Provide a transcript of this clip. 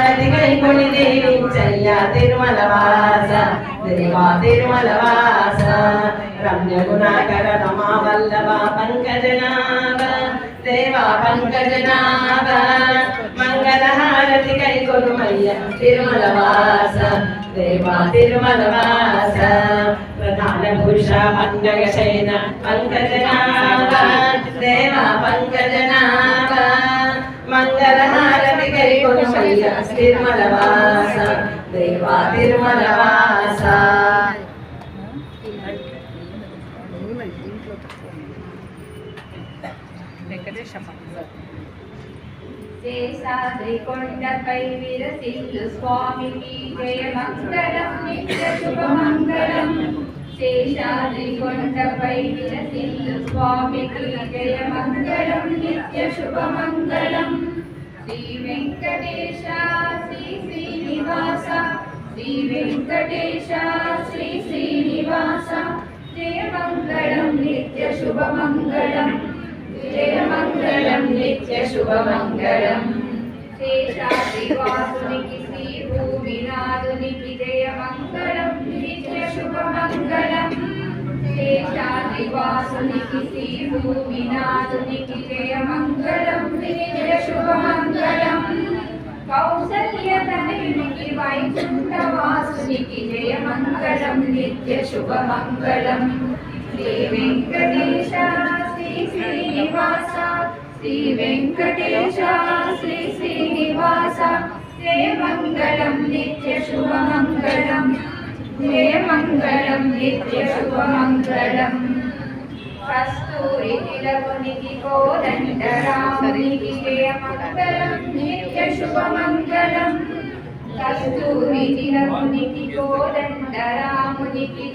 హారతి కైకొని దేవించయ్య తిరుమల వాస దేవా తిరుమల వాస రమ్య గుణాకర రమా వల్లభ పంకజనాభ దేవా పంకజనాభ మంగళ హారతి కైకొనుమయ్య తిరుమల వాస దేవా తిరుమల వాస ప్రధాన పురుష పండగ శయన పంకజనాభ దేవా పంకజనాభ మంగళ కైకొనుమయ్య తిరుమల వాస దేవా తిరుమల వాస శేషాద్రి విరసిల్లు స్వామికి జయ మంగళం నిత్య శుభమంగళం. శేషాద్రికొండపై విరసిల్లు స్వామికి జయ మంగళం నిత్య శుభమంగళం. శ్రీ వెంకటేశ శ్రీ శ్రీనివాస శ్రీ వెంకటేశ శ్రీ శ్రీనివాస. జయ మంగళం నిత్య శుభమంగళం జయ మంగళం నిత్య శుభమంగళం శేషాదివాసునికి శ్రీ భూమినాథునికి జయ మంగళం నిత్య శుభమంగళం శేషాదివాసునికి శ్రీ భూమినాథునికి జయ మంగళం. నిత్య వైకుంఠవాసునికి జయమంగళం నిత్య శుభమంగళం. శ్రీ వెంకటేశ శ్రీ శ్రీనివాస శ్రీ వెంకటేశ శ్రీ శ్రీనివాస. జయ మంగళం నిత్య శుభమంగళం. జయ మంగళం నిత్య శుభమంగళం. కస్తూరి తిలకునికి కోదండరామునికి జయ మంగళం నిత్య శుభమంగళం. కస్తూరి తిలకునికి కోదండరామునికి